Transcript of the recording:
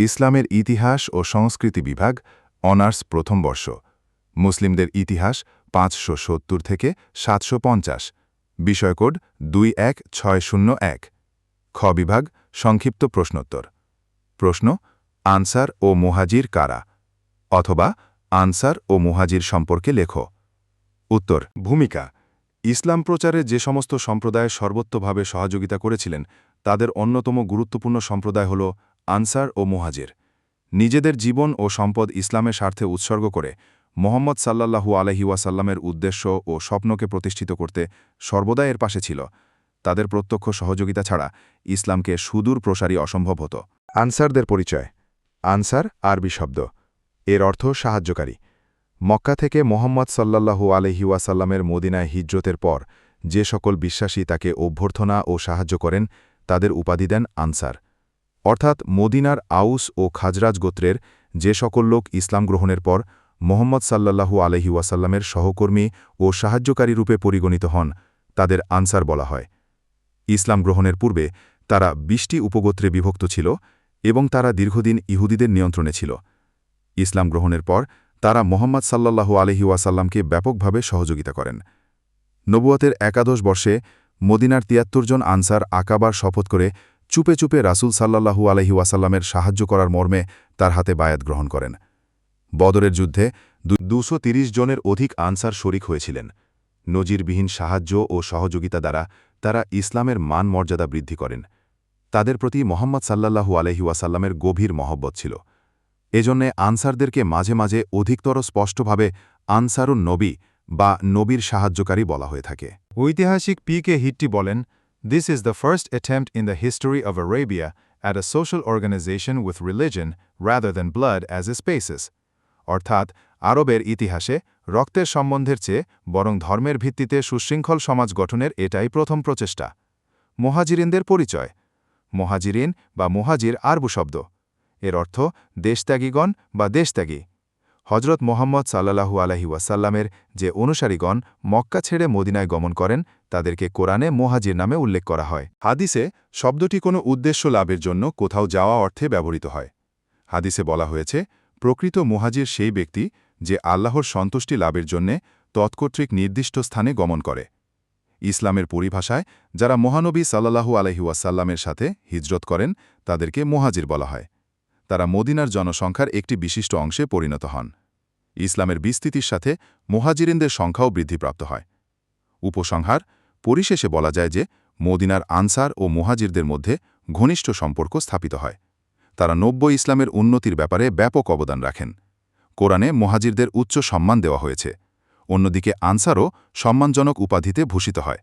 ইসলামের ইতিহাস ও সংস্কৃতি বিভাগ, অনার্স প্রথম বর্ষ। মুসলিমদের ইতিহাস পাঁচশো সত্তর থেকে সাতশো পঞ্চাশ। বিষয়কোড দুই এক ছয় শূন্য এক। খ বিভাগ, সংক্ষিপ্ত প্রশ্নোত্তর। প্রশ্ন, আনসার ও মুহাজির কারা? অথবা, আনসার ও মুহাজির সম্পর্কে লেখো। উত্তর, ভূমিকা। ইসলাম প্রচারে যে সমস্ত সম্প্রদায় সর্বত্রভাবে সহযোগিতা করেছিলেন, তাদের অন্যতম গুরুত্বপূর্ণ সম্প্রদায় হল আনসার ও মুহাজির। নিজেদের জীবন ও সম্পদ ইসলামের স্বার্থে উৎসর্গ করে মোহাম্মদ সাল্লাল্লাহু আলহি ওয়াসাল্লামের উদ্দেশ্য ও স্বপ্নকে প্রতিষ্ঠিত করতে সর্বদা এর পাশে ছিল। তাদের প্রত্যক্ষ সহযোগিতা ছাড়া ইসলামকে সুদূর প্রসারী অসম্ভব হতো। আনসারদের পরিচয়। আনসার আরবি শব্দ। এর অর্থ সাহায্যকারী। মক্কা থেকে মোহাম্মদ সাল্লাল্লাহু আলহি ওয়াসাল্লামের মদিনায় হিজরতের পর যে সকল বিশ্বাসী তাকে অভ্যর্থনা ও সাহায্য করেন, তাদের উপাধি দেন আনসার। অর্থাৎ মদিনার আউস ও খাজরাজ গোত্রের যে সকল লোক ইসলাম গ্রহণের পর মোহাম্মদ সাল্লাল্লাহু আলহি ওয়াসাল্লামের সহকর্মী ও সাহায্যকারী রূপে পরিগণিত হন, তাদের আনসার বলা হয়। ইসলাম গ্রহণের পূর্বে তারা বিশটি উপগোত্রে বিভক্ত ছিল এবং তারা দীর্ঘদিন ইহুদিদের নিয়ন্ত্রণে ছিল। ইসলাম গ্রহণের পর তারা মোহাম্মদ সাল্লাল্লাহু আলহি ওয়াসাল্লামকে ব্যাপকভাবে সহযোগিতা করেন। নবুয়তের একাদশ বর্ষে মদিনার তিয়াত্তর জন আনসার আকাবার শপথ করে চুপে চুপে রাসুল সাল্লাহু আলহি ওয়াসাল্লামের সাহায্য করার মর্মে তার হাতে বায়াত গ্রহণ করেন। বদরের যুদ্ধে দুশো জনের অধিক আনসার শরিক হয়েছিলেন। নজিরবিহীন সাহায্য ও সহযোগিতা দ্বারা তারা ইসলামের মান মর্যাদা বৃদ্ধি করেন। তাদের প্রতি মোহাম্মদ সাল্লাহু আলহি ওয়াসাল্লামের গভীর মহব্বত ছিল। এজন্যে আনসারদেরকে মাঝে মাঝে অধিকতর স্পষ্টভাবে আনসারুন নবী বা নবীর সাহায্যকারী বলা হয়ে থাকে। ঐতিহাসিক পি কে হিট্টি বলেন this is the first attempt in the history of Arabia at a social organisation with religion rather than blood as a spaces অর্থাৎ, আরবের ইতিহাসে রক্তের সম্বন্ধের চেয়ে বরং ধর্মের ভিত্তিতে সুশৃঙ্খল সমাজ গঠনের এটাই প্রথম প্রচেষ্টা। মোহাজিরিনদের পরিচয়। মোহাজিরিন বা মোহাজির আরবু শব্দ। এর অর্থ দেশত্যাগীগণ বা দেশত্যাগী। হজরত মোহাম্মদ সাল্লাহু আলহি ওয়াসাল্লামের যে অনুসারীগণ মক্কা ছেড়ে মদিনায় গমন করেন, তাদেরকে কোরআনে মোহাজির নামে উল্লেখ করা হয়। হাদিসে শব্দটি কোনো উদ্দেশ্য লাভের জন্য কোথাও যাওয়া অর্থে ব্যবহৃত হয়। হাদিসে বলা হয়েছে, প্রকৃত মুহাজির সেই ব্যক্তি যে আল্লাহর সন্তুষ্টি লাভের জন্যে তৎকর্তৃক নির্দিষ্ট স্থানে গমন করে। ইসলামের পরিভাষায়, যারা মহানবী সাল্লাহু আলহিউসাল্লামের সাথে হিজরত করেন, তাদেরকে মুহাজির বলা হয়। তারা মদিনার জনসংখ্যার একটি বিশিষ্ট অংশে পরিণত হন। ইসলামের বিস্তৃতির সাথে মোহাজিরিনদের সংখ্যাও বৃদ্ধিপ্রাপ্ত হয়। উপসংহার, পরিশেষে বলা যায় যে মদিনার আনসার ও মুহাজিরদের মধ্যে ঘনিষ্ঠ সম্পর্ক স্থাপিত হয়। তারা নব্য ইসলামের উন্নতির ব্যাপারে ব্যাপক অবদান রাখেন। কোরআনে মহাজিরদের উচ্চ সম্মান দেওয়া হয়েছে। অন্যদিকে আনসারও সম্মানজনক উপাধিতে ভূষিত হয়।